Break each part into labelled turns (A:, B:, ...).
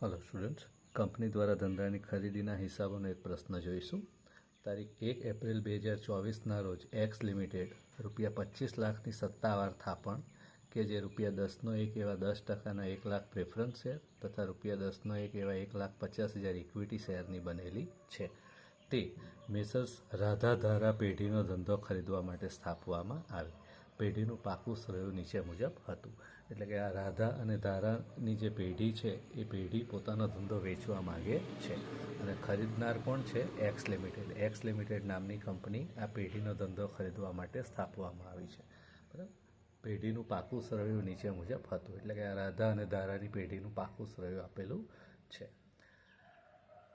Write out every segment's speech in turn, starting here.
A: Hello students company દ્વારા ધંધાની ખરીદીના હિસાબોનો એક પ્રશ્ન જોઈશું. તારીખ એક એપ્રિલ બે હજાર ચોવીસના રોજ એક્સ લિમિટેડ રૂપિયા પચીસ લાખની સત્તાવાર થાપણ કે જે રૂપિયા દસનો એક એવા દસ ટકાના એક લાખ પ્રેફરન્સ શેર તથા રૂપિયા દસનો એક એવા એક લાખ પચાસ હજાર ઇક્વિટી શેરની બનેલી છે. તે મેસર્સ રાધાધારા પેઢીનો ધંધો ખરીદવા માટે સ્થાપવામાં આવી. પેઢીનું પાકું શ્રેય નીચે મુજબ હતું. એટલે કે આ રાધા અને ધારાની જે પેઢી છે, એ પેઢી પોતાનો ધંધો વેચવા માંગે છે. અને ખરીદનાર કોણ છે? એક્સ લિમિટેડ એક્સ લિમિટેડ નામની કંપની આ પેઢીનો ધંધો ખરીદવા માટે સ્થાપવામાં આવી છે. બરાબર? પેઢીનું પાકું શ્રેય નીચે મુજબ હતું. એટલે કે આ રાધા અને ધારાની પેઢીનું પાકું શ્રેય આપેલું છે.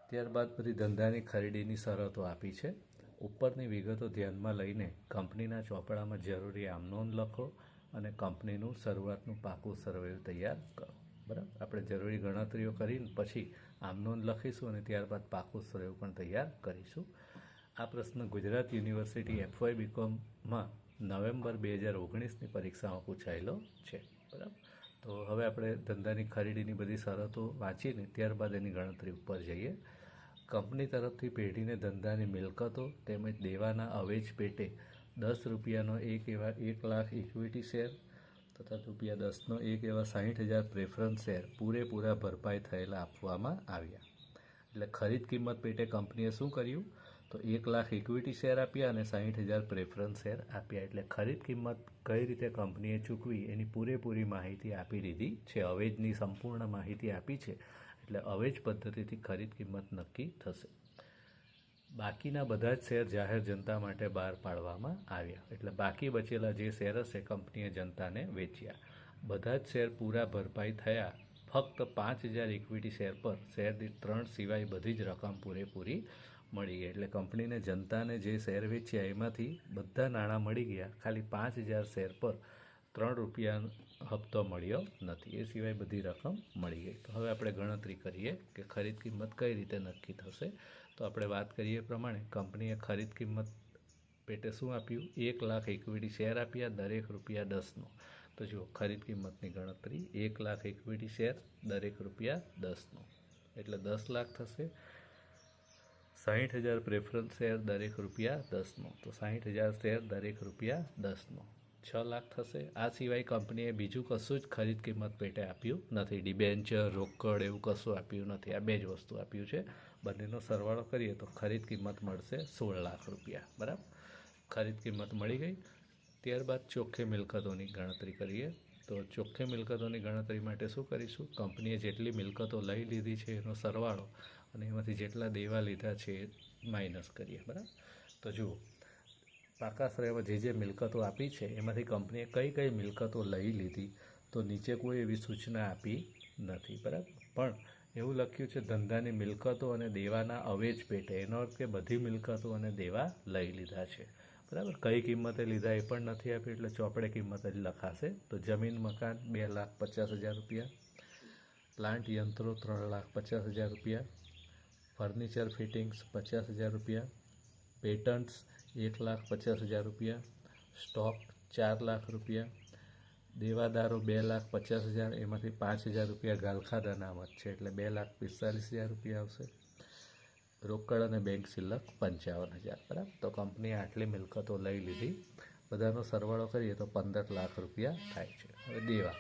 A: ત્યારબાદ બધી ધંધાની ખરીદીની શરતો આપી છે. ઉપરની વિગતો ધ્યાનમાં લઈને કંપનીના ચોપડામાં જરૂરી આમનોંધ લખો અને કંપનીનું શરૂઆતનું પાકું સરવૈયું તૈયાર કરો. બરાબર? આપણે જરૂરી ગણતરીઓ કરીને પછી આમનોંધ લખીશું અને ત્યારબાદ પાકું સરવૈયું પણ તૈયાર કરીશું. આ પ્રશ્ન ગુજરાત યુનિવર્સિટી એફવાય બીકોમમાં નવેમ્બર બે હજાર ઓગણીસની પરીક્ષામાં પૂછાયેલો છે. બરાબર? તો હવે આપણે ધંધાની ખરીદીની બધી શરતો વાંચીને ત્યારબાદ એની ગણતરી ઉપર જઈએ. કંપની તરફથી પેઢીને ધંધાની મિલકતો તેમજ દેવાના અવેજ પેટે દસ રૂપિયાનો એક એવા એક લાખ ઇક્વિટી શેર તથા રૂપિયા દસનો એક એવા સાહીઠ હજાર પ્રેફરન્સ શેર પૂરેપૂરા ભરપાઈ થયેલા આપવામાં આવ્યા. એટલે ખરીદ કિંમત પેટે કંપનીએ શું કર્યું? તો એક લાખ ઇક્વિટી શેર આપ્યા અને સાહીઠ હજાર પ્રેફરન્સ શેર આપ્યા. એટલે ખરીદ કિંમત કઈ રીતે કંપનીએ ચૂકવી એની પૂરેપૂરી માહિતી આપી દીધી છે. અવેજની સંપૂર્ણ માહિતી આપી છે. એટલે અવેજ પદ્ધતિથી ખરીદ કિંમત નક્કી થશે. બાકીના બધા જ શેર જાહેર જનતા માટે બહાર પાડવામાં આવ્યા. એટલે બાકી બચેલા જે શેર હશે, કંપનીએ જનતાને વેચ્યા. બધા જ શેર પૂરા ભરપાઈ થયા. ફક્ત પાંચ હજાર ઇક્વિટી શેર પર શેર ત્રણ સિવાય બધી જ રકમ પૂરેપૂરી મળી ગઈ. એટલે કંપનીને જનતાને જે શેર વેચ્યા એમાંથી બધા નાણાં મળી ગયા. ખાલી પાંચ હજાર શેર પર ત્રણ રૂપિયા હપ્તો મળ્યો નથી. એ સિવાય બધી રકમ મળી ગઈ. તો હવે આપણે ગણતરી કરીએ કે ખરીદ કિંમત કઈ રીતે નક્કી થશે. તો આપણે વાત કરીએ પ્રમાણે કંપનીએ ખરીદ કિંમત પેટે શું આપ્યું? એક લાખ ઇક્વિટી શેર આપ્યા, દરેક રૂપિયા દસનો તો જુઓ, ખરીદ કિંમતની ગણતરી એક લાખ ઇક્વિટી શેર દરેક રૂપિયા દસનો એટલે દસ લાખ થશે. સાહીઠ હજાર પ્રેફરન્સ શેર દરેક રૂપિયા દસનો તો સાહીઠ હજાર શેર દરેક રૂપિયા દસનો છ લાખ થશે. આ સિવાય કંપનીએ બીજું કશું જ ખરીદ કિંમત પેટે આપ્યું નથી. ડિબેન્ચર, રોકડ એવું કશું આપ્યું નથી. આ બે જ વસ્તુ આપ્યું છે. બંનેનો સરવાળો કરીએ તો ખરીદ કિંમત મળશે સોળ લાખ રૂપિયા. બરાબર? ખરીદ કિંમત મળી ગઈ. ત્યારબાદ ચોખ્ખી મિલકતોની ગણતરી કરીએ. તો ચોખ્ખી મિલકતોની ગણતરી માટે શું કરીશું? કંપનીએ જેટલી મિલકતો લઈ લીધી છે એનો સરવાળો અને એમાંથી જેટલા દેવા લીધા છે એ માઇનસ કરીએ. બરાબર? તો જુઓ પાકા શ્રેયમાં જે જે મિલકતો આપી છે, એમાંથી કંપનીએ કઈ કઈ મિલકતો લઈ લીધી, તો નીચે કોઈ એવી સૂચના આપી નથી, બરાબર? પણ એવું લખ્યું છે, ધંધાની મિલકતો અને દેવાના અવેજ પેટે એનો અર્થ કે બધી મિલકતો અને દેવા લઈ લીધા છે. બરાબર? કઈ કિંમતે લીધા એ પણ નથી આપી એટલે ચોપડે કિંમત જ લખાશે. તો જમીન, મકાન બે લાખ પચાસ હજાર રૂપિયા, પ્લાન્ટ યંત્રો ત્રણ લાખ પચાસ હજાર રૂપિયા, ફર્નિચર ફિટિંગ્સ પચાસ હજાર રૂપિયા, પેટન્ટ્સ એક લાખ પચાસ હજાર રૂપિયા, સ્ટોક ચાર લાખ રૂપિયા, દેવાદારો બે લાખ પચાસ હજાર, એમાંથી પાંચ હજાર રૂપિયા ગાલખાદ અનામત છે, એટલે બે લાખ પિસ્તાલીસ હજાર રૂપિયા આવશે. રોકડ અને બેંક શિલ્લક પંચાવન હજાર, બરાબર? તો કંપનીએ આટલી મિલકતો લઈ લીધી. બધાનો સરવાળો કરીએ તો પંદર લાખ રૂપિયા થાય છે. હવે દેવા.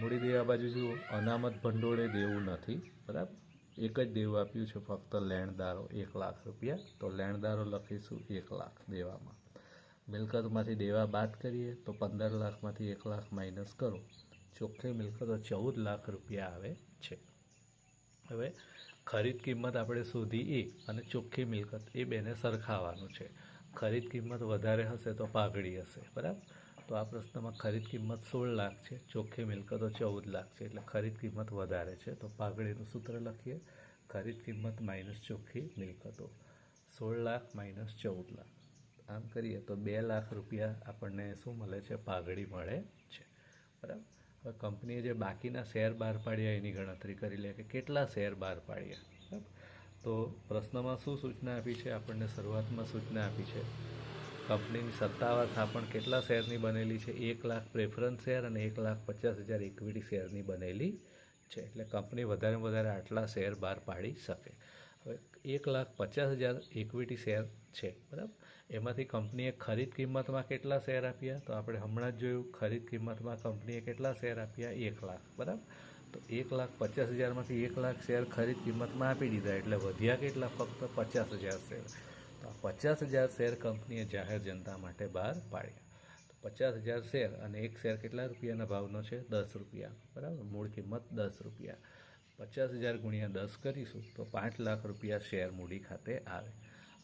A: મૂડી દેવા બાજુ જુઓ. અનામત ભંડોળે દેવું નથી, બરાબર? એક જ દેવું આપ્યું છે, ફક્ત લેણદારો, એક લાખ રૂપિયા. તો લેણદારો લખીશું એક લાખ દેવામાં. મિલકતમાંથી દેવા બાદ કરીએ તો પંદર લાખમાંથી એક લાખ માઇનસ કરો. ચોખ્ખી મિલકતો ચૌદ લાખ રૂપિયા આવે છે. હવે ખરીદ કિંમત આપણે શોધી એ અને ચોખ્ખી મિલકત એ બેને સરખાવાનું છે. ખરીદ કિંમત વધારે હશે તો પાઘડી હશે, બરાબર? તો આ પ્રશ્નમાં ખરીદ કિંમત સોળ લાખ છે, ચોખ્ખી મિલકતો ચૌદ લાખ છે, એટલે ખરીદ કિંમત વધારે છે. તો પાઘડીનું સૂત્ર લખીએ. ખરીદ કિંમત માઇનસ ચોખ્ખી મિલકતો. સોળ લાખ માઇનસ ચૌદ લાખ. આમ કરીએ તો બે લાખ રૂપિયા આપણને શું મળે છે? પાઘડી મળે છે. બરાબર? હવે કંપનીએ જે બાકીના શેર બહાર પાડ્યા એની ગણતરી કરી લે કે કેટલા શેર બહાર પાડ્યા. બરાબર? તો પ્રશ્નમાં શું સૂચના આપી છે? આપણને શરૂઆતમાં સૂચના આપી છે. કંપનીની સત્તાવાર થાપણ કેટલા શેરની બનેલી છે? એક લાખ પ્રેફરન્સ શેર અને એક લાખ પચાસ હજાર ઇક્વિટી શેરની બનેલી છે. એટલે કંપની વધારે વધારે આટલા શેર બહાર પાડી શકે. હવે એક લાખ પચાસ હજાર ઇક્વિટી શેર છે, બરાબર? એમાંથી કંપનીએ ખરીદ કિંમતમાં કેટલા શેર આપ્યા? તો આપણે હમણાં જ જોયું, ખરીદ કિંમતમાં કંપનીએ કેટલા શેર આપ્યા? એક લાખ, બરાબર? તો એક લાખ પચાસ હજારમાંથી એક લાખ શેર ખરીદ કિંમતમાં આપી દીધા. એટલે વધ્યા કેટલા? ફક્ત પચાસ હજાર શેર. પચાસ હજાર શેર કંપનીએ જાહેર જનતા માટે બહાર પાડ્યા. તો પચાસ હજાર શેર અને એક શેર કેટલા રૂપિયાના ભાવનો છે? દસ રૂપિયા. બરાબર? મૂળ કિંમત દસ રૂપિયા. પચાસ હજાર ગુણ્યા દસ કરીશું તો પાંચ લાખ રૂપિયા શેર મૂડી ખાતે આવે.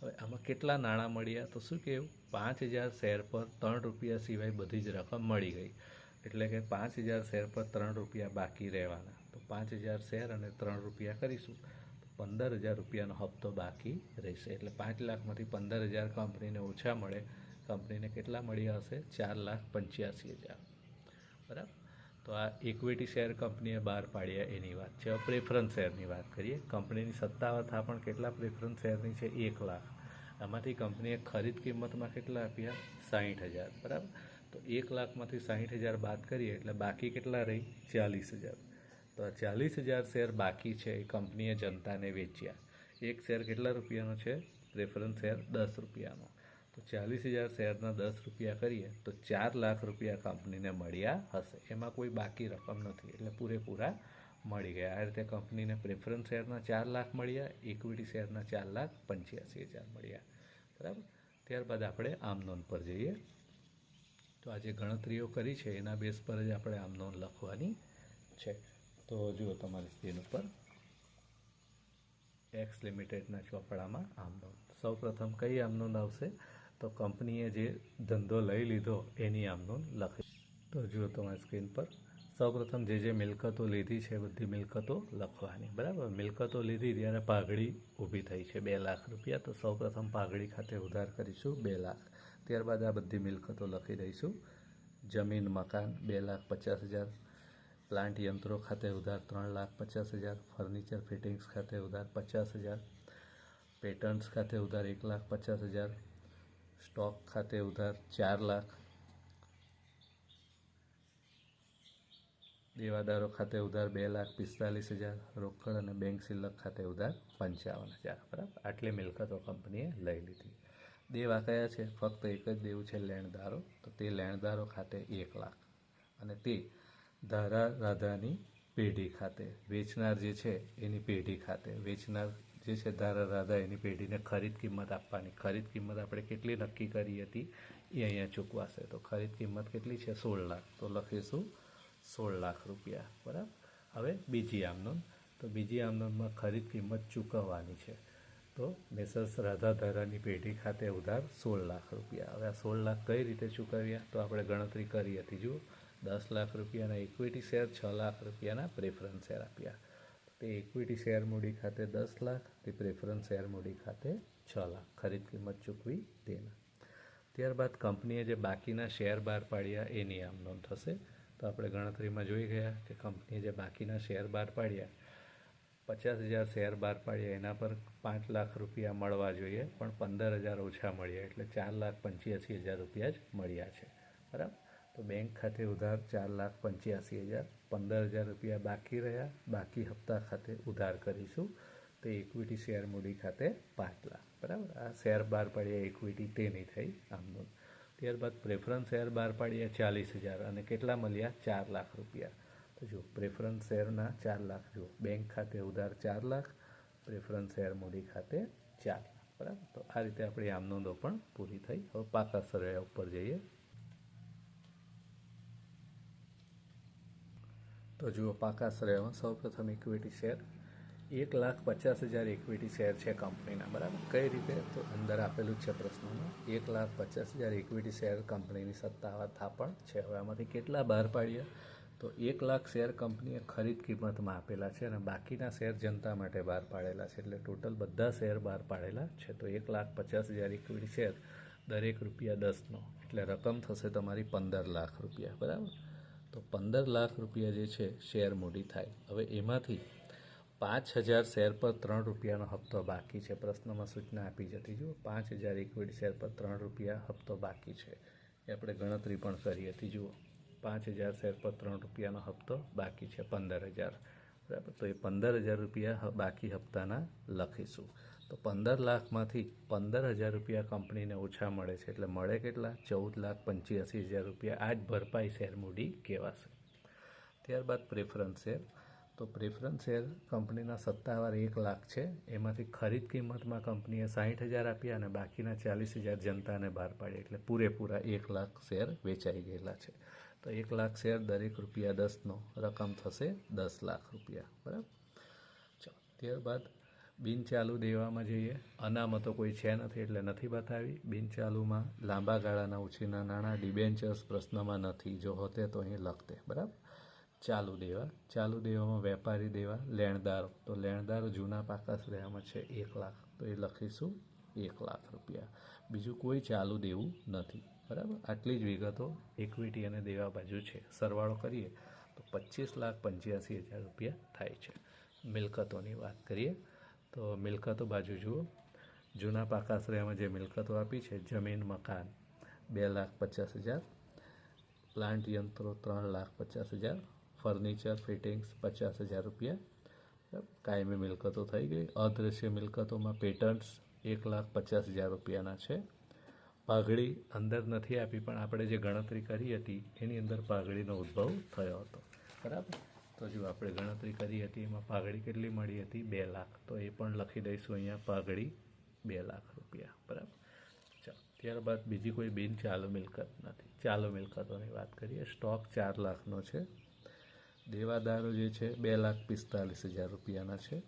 A: હવે આમાં કેટલા નાણાં મળ્યા? તો શું કહેવું પાંચ હજાર શેર પર ત્રણ રૂપિયા સિવાય બધી જ રકમ મળી ગઈ. એટલે કે પાંચ હજાર શેર પર ત્રણ રૂપિયા બાકી રહેવાના. તો પાંચ હજાર શેર અને ત્રણ રૂપિયા કરીશું. પંદર હજાર રૂપિયાનો હપ્તો બાકી રહેશે. એટલે પાંચ લાખમાંથી પંદર હજાર કંપનીને ઓછા મળે. કંપનીને કેટલા મળ્યા હશે? ચાર લાખ પંચ્યાસી હજાર. બરાબર? તો આ ઇક્વિટી શેર કંપનીએ બહાર પાડ્યા એની વાત છે. પ્રેફરન્સ શેરની વાત કરીએ. કંપનીની સત્તાવાર થાપણ કેટલા પ્રેફરન્સ શેરની છે? એક લાખ. આમાંથી કંપનીએ ખરીદ કિંમતમાં કેટલા આપ્યા? સાહીઠ હજાર. બરાબર? તો એક લાખમાંથી સાહીઠ હજાર બાદ કરીએ એટલે બાકી કેટલા રહી? ચાલીસ હજાર. તો ચાલીસ હજાર શેર બાકી છે એ કંપનીએ જનતાને વેચ્યા. એક શેર કેટલા રૂપિયાનો છે? પ્રેફરન્સ શેર દસ રૂપિયાનો. તો ચાલીસ હજાર શેરના દસ રૂપિયા કરીએ તો ચાર લાખ રૂપિયા કંપનીને મળ્યા હશે. એમાં કોઈ બાકી રકમ નથી એટલે પૂરેપૂરા મળી ગયા. આ રીતે કંપનીને પ્રેફરન્સ શેરના ચાર લાખ મળ્યા ઇક્વિટી શેરના ચાર લાખ પંચ્યાસી હજાર મળ્યા. બરાબર? ત્યારબાદ આપણે આમ નોંધ પર જઈએ. તો આ જે ગણતરીઓ કરી છે. એના બેઝ પર જ આપણે આમ નોંધ લખવાની છે. તો જુઓ તમારી સ્ક્રીન ઉપર. એક્સ લિમિટેડના ચોપડામાં આમનોંધ સૌ પ્રથમ કઈ આમ નોંધ આવશે તો કંપનીએ જે ધંધો લઈ લીધો એની આમ નોંધ લખી. તો જુઓ તમારી સ્ક્રીન પર. સૌપ્રથમ જે જે મિલકતો લીધી છે બધી મિલકતો લખવાની. બરાબર? મિલકતો લીધી ત્યારે પાઘડી ઊભી થઈ છે બે લાખ રૂપિયા. તો સૌપ્રથમ પાઘડી ખાતે ઉધાર કરીશું બે લાખ. ત્યારબાદ આ બધી મિલકતો લખી દઈશું. જમીન, મકાન બે લાખ પચાસ હજાર. પ્લાન્ટ યંત્રો ખાતે ઉધાર ત્રણ લાખ પચાસ હજાર, ફર્નિચર ફિટિંગ્સ ખાતે ઉધાર પચાસ હજાર, પેટર્ન્સ ખાતે ઉધાર એક લાખ પચાસ હજાર, સ્ટોક ખાતે ઉધાર ચાર લાખ, દેવાદારો ખાતે ઉધાર બે લાખ પિસ્તાલીસ હજાર, રોકડ અને બેંક સિલક ખાતે ઉધાર પંચાવન હજાર. બરાબર? આટલી મિલકતો કંપનીએ લઈ લીધી. દેવા કયા છે? ફક્ત એક જ દેવું છે, લેણદારો. તો તે લેણદારો ખાતે એક લાખ. અને તે ધારા રાધાની પેઢી ખાતે. વેચનાર જે છે, એની પેઢી ખાતે. વેચનાર જે છે, ધારા રાધા, એની પેઢીને ખરીદ કિંમત આપવાની. ખરીદ કિંમત આપણે કેટલી નક્કી કરી હતી, એ અહીંયા ચૂકવાશે. તો ખરીદ કિંમત કેટલી છે? સોળ લાખ. તો લખીશું સોળ લાખ રૂપિયા. બરાબર? હવે બીજી આમનોંધ તો બીજી આમનોંધમાં ખરીદ કિંમત ચૂકવવાની છે. તો મેસર્સ રાધાધારાની પેઢી ખાતે ઉધાર સોળ લાખ રૂપિયા. હવે આ સોળ લાખ કઈ રીતે ચૂકવ્યા? તો આપણે ગણતરી કરી હતી, જુઓ. દસ લાખ રૂપિયાના ઇક્વિટી શેર છ લાખ રૂપિયાના પ્રેફરન્સ શેર આપ્યા. તે ઇક્વિટી શેર મૂડી ખાતે દસ લાખ, તે પ્રેફરન્સ શેર મૂડી ખાતે છ લાખ. ખરીદ કિંમત ચૂકવી તેના ત્યારબાદ કંપનીએ જે બાકીના શેર બહાર પાડ્યા, એની આમ નોંધ થશે. તો આપણે ગણતરીમાં જોઈ ગયા કે કંપનીએ જે બાકીના શેર બહાર પાડ્યા, પચાસ હજાર શેર બહાર પાડ્યા, એના પર પાંચ લાખ રૂપિયા મળવા જોઈએ, પણ પંદર હજાર ઓછા મળ્યા, એટલે ચાર લાખ પંચ્યાસી હજાર રૂપિયા જ મળ્યા છે. બરાબર? તો બેંક ખાતે ઉધાર ચાર લાખ પંચ્યાસી હજાર, પંદર હજાર રૂપિયા બાકી રહ્યા. બાકી હપ્તા ખાતે ઉધાર કરીશું. તો ઇક્વિટી શેર મૂડી ખાતે પાંચ લાખ. બરાબર? આ શેર બહાર પાડ્યા ઇક્વિટી તેની થઈ આમનું. ત્યારબાદ પ્રેફરન્સ શેર બહાર પાડ્યા, ચાલીસ હજાર. અને કેટલા મળ્યા? ચાર લાખ રૂપિયા. તો જુઓ પ્રેફરન્સ શેરના ચાર લાખ જુઓ બેંક ખાતે ઉધાર ચાર લાખ પ્રેફરન્સ શેર મૂડી ખાતે ચાર લાખ. બરાબર? તો આ રીતે આપણી આમ નોંધો પણ પૂરી થઈ. હવે પાકા સરળિયા ઉપર જઈએ. તો જુઓ, પાકા શ્રેયમાં સૌપ્રથમ ઇક્વિટી શેર. એક લાખ પચાસ હજાર ઇક્વિટી શેર છે કંપનીના, બરાબર? કઈ રીતે? તો અંદર આપેલું છે પ્રશ્નમાં એક લાખ પચાસ હજાર ઇક્વિટી શેર કંપનીની સત્તાવાર થાપણ છે. હવે આમાંથી કેટલા બહાર પાડ્યા તો એક લાખ શેર કંપનીએ ખરીદ કિંમતમાં આપેલા છે અને બાકીના શેર જનતા માટે બહાર પાડેલા છે. એટલે ટોટલ બધા શેર બહાર પાડેલા છે. તો એક લાખ પચાસ હજાર ઇક્વિટી શેર દરેક રૂપિયા દસનો. એટલે રકમ થશે તમારી પંદર લાખ રૂપિયા, બરાબર? તો પંદર લાખ રૂપિયા જે છે, શેર મૂડી થાય. હવે એમાંથી પાંચ હજાર શેર પર ત્રણ રૂપિયાનો હપ્તો બાકી છે. પ્રશ્નમાં સૂચના આપી જતી જુઓ. પાંચ હજાર ઇક્વિટી શેર પર ત્રણ રૂપિયા હપ્તો બાકી છે. એ આપણે ગણતરી પણ કરી હતી. જુઓ. પાંચ હજાર શેર પર ત્રણ રૂપિયાનો હપ્તો બાકી છે, પંદર હજાર. બરાબર. તો એ પંદર હજાર રૂપિયા બાકી હપ્તાના લખીશું. તો પંદર લાખમાંથી પંદર હજાર રૂપિયા કંપનીને ઓછા મળે છે. એટલે મળે કેટલા? ચૌદ લાખ પંચ્યાસી હજાર રૂપિયા આ જ ભરપાઈ શેર મૂડી કહેવાશે. ત્યારબાદ પ્રેફરન્સ શેર. તો પ્રેફરન્સ શેર કંપનીના સત્તાવાર એક લાખ છે. એમાંથી ખરીદ કિંમતમાં કંપનીએ સાહીઠ હજાર આપ્યા અને બાકીના ચાલીસ હજાર જનતાને બહાર પાડી એટલે પૂરેપૂરા એક લાખ શેર વેચાઈ ગયેલા છે. તો એક લાખ શેર દરેક રૂપિયા દસનો. રકમ થશે દસ લાખ રૂપિયા. બરાબર? ત્યારબાદ બિન ચાલુ દેવામાં જઈએ. અનામતો કોઈ છે નથી એટલે નથી બતાવી. બિન ચાલુમાં લાંબા ગાળાના ઉછીના નાણાં ડિબેન્ચર્સ પ્રશ્નમાં નથી. જો હોતે તો અહીં લખતે. બરાબર? ચાલુ દેવા. ચાલુ દેવામાં વેપારી દેવા, લેણદારો. તો લેણદારો જૂના પાકા દેવામાં છે એક લાખ. તો એ લખીશું એક લાખ રૂપિયા. બીજું કોઈ ચાલુ દેવું નથી. બરાબર? આટલી જ વિગતો ઇક્વિટી અને દેવા બાજુ છે. સરવાળો કરીએ તો પચીસ લાખ પંચ્યાસી હજાર રૂપિયા થાય છે. મિલકતોની વાત કરીએ. તો મિલકતો બાજુ જુઓ. જૂના પાકાશ્રયમાં જે મિલકતો આપી છે, જમીન, મકાન, બે લાખ પચાસ હજાર. પ્લાન્ટ યંત્રો ત્રણ લાખ પચાસ હજાર. ફર્નિચર, ફિટિંગ્સ પચાસ હજાર રૂપિયા. કાયમી મિલકતો થઈ ગઈ. અદૃશ્ય મિલકતોમાં પેટન્ટ્સ એક લાખ પચાસ હજાર રૂપિયાના છે. પાઘડી અંદર નથી આપી, પણ આપણે જે ગણતરી કરી હતી, એની અંદર પાઘડીનો ઉદ્ભવ થયો હતો. બરાબર? તો જો આપણે ગણતરી કરી હતી, એમાં પાઘડી કેટલી મળી હતી? બે લાખ. તો એ પણ લખી દઈશું અહીંયા, પાઘડી બે લાખ રૂપિયા. બરાબર? ચાલો, ત્યારબાદ બીજી કોઈ બિન ચાલુ મિલકત નથી. ચાલુ મિલકતોની વાત કરીએ. સ્ટોક ચાર લાખનો છે. દેવાદારો જે છે, બે લાખ પિસ્તાલીસ હજાર રૂપિયાના છે.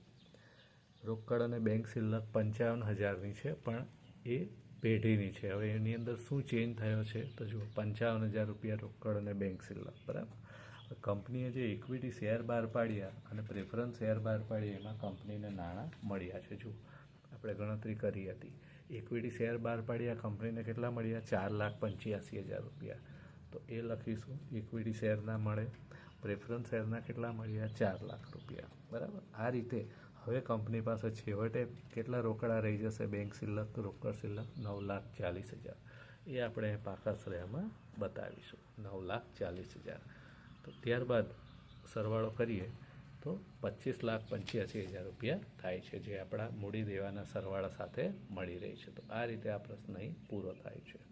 A: રોકડ અને બેંક સિલક પંચાવન હજારની છે, પણ એ પેઢીની છે. હવે એની અંદર શું ચેન્જ થયો છે? તો જુઓ, પંચાવન હજાર રૂપિયા રોકડ અને બેંક સિલક બરાબર? કંપનીએ જે ઇક્વિટી શેર બહાર પાડ્યા અને પ્રેફરન્સ શેર બહાર પાડ્યા, એમાં કંપનીને નાણાં મળ્યા છે. જુઓ, આપણે ગણતરી કરી હતી. ઇક્વિટી શેર બહાર પાડ્યા, કંપનીને કેટલા મળ્યા? ચાર લાખ પંચ્યાસી હજાર રૂપિયા. તો એ લખીશું ઇક્વિટી શેરના મળે પ્રેફરન્સ શેરના કેટલા મળ્યા? ચાર લાખ રૂપિયા. બરાબર? આ રીતે હવે કંપની પાસે છેવટે કેટલા રોકડા રહી જશે? બેંક સિલક રોકડ સિલક, નવ લાખ ચાલીસ હજાર. એ આપણે પાકા શ્રેયમાં બતાવીશું. નવ લાખ ચાલીસ હજાર. તો ત્યારબાદ સરવાળો કરીએ તો પચીસ લાખ પંચ્યાસી હજાર રૂપિયા થાય છે જે આપણા મૂડી દેવાના સરવાળા સાથે મળી રહી છે. તો આ રીતે આ પ્રશ્ન અહીં પૂરો થાય છે.